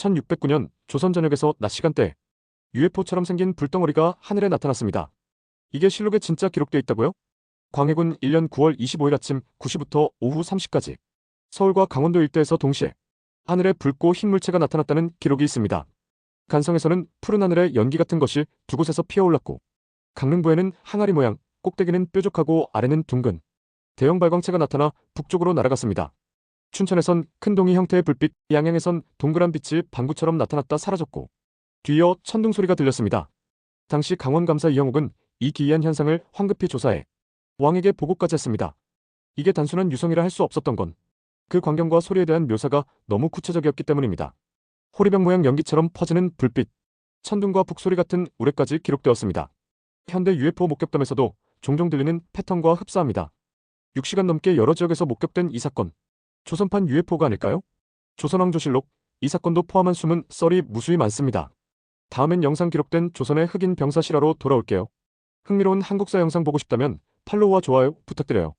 1609년 조선 전역에서 낮 시간대 UFO처럼 생긴 불덩어리가 하늘에 나타났습니다. 이게 실록에 진짜 기록돼 있다고요? 광해군 1년 9월 25일 아침 9시부터 오후 3시까지 서울과 강원도 일대에서 동시에 하늘에 붉고 흰 물체가 나타났다는 기록이 있습니다. 간성에서는 푸른 하늘에 연기 같은 것이 두 곳에서 피어올랐고 강릉부에는 항아리 모양, 꼭대기는 뾰족하고 아래는 둥근 대형 발광체가 나타나 북쪽으로 날아갔습니다. 춘천에선 큰 동이 형태의 불빛, 양양에선 동그란 빛이 방구처럼 나타났다 사라졌고 뒤이어 천둥 소리가 들렸습니다. 당시 강원감사 이영옥은 이 기이한 현상을 황급히 조사해 왕에게 보고까지 했습니다. 이게 단순한 유성이라 할 수 없었던 건 그 광경과 소리에 대한 묘사가 너무 구체적이었기 때문입니다. 호리병 모양 연기처럼 퍼지는 불빛, 천둥과 북소리 같은 우레까지 기록되었습니다. 현대 UFO 목격담에서도 종종 들리는 패턴과 흡사합니다. 6시간 넘게 여러 지역에서 목격된 이 사건, 조선판 UFO가 아닐까요? 조선왕조실록, 이 사건도 포함한 숨은 썰이 무수히 많습니다. 다음엔 영상 기록된 조선의 흑인 병사 실화로 돌아올게요. 흥미로운 한국사 영상 보고 싶다면 팔로우와 좋아요 부탁드려요.